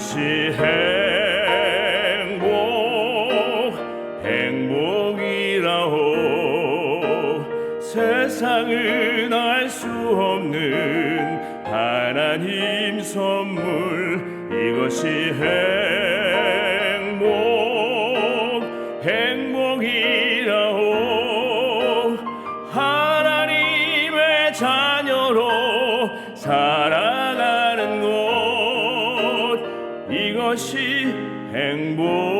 이것이 행복 행복이라호 세상은 알 수 없는 하나님 선물 이것이 행복 행복이라호 하나님의 자녀로 살 것이 행복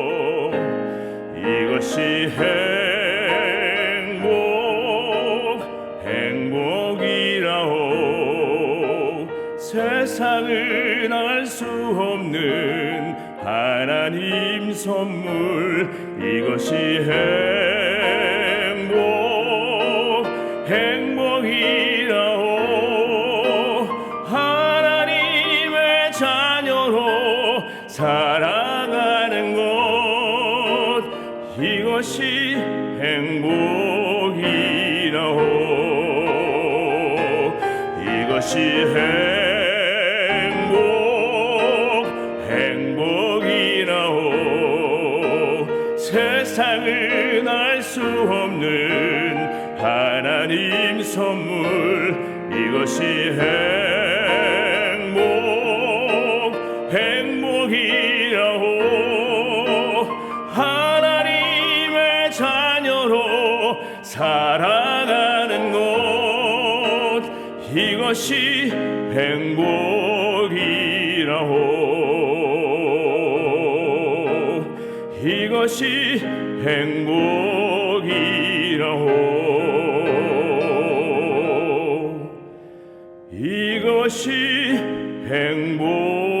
이것이 행복 행복이라호 세상은 알수 없는 하나님 선물 이것이 행복 행복이라호 하나님의 자녀로 살아 것이 행복이라호 이것이 행복 행복이라호 세상은 알 수 없는 하나님 선물 이것이 행복 이것이 행복이라호 이것이 행복이라호 이것이 행복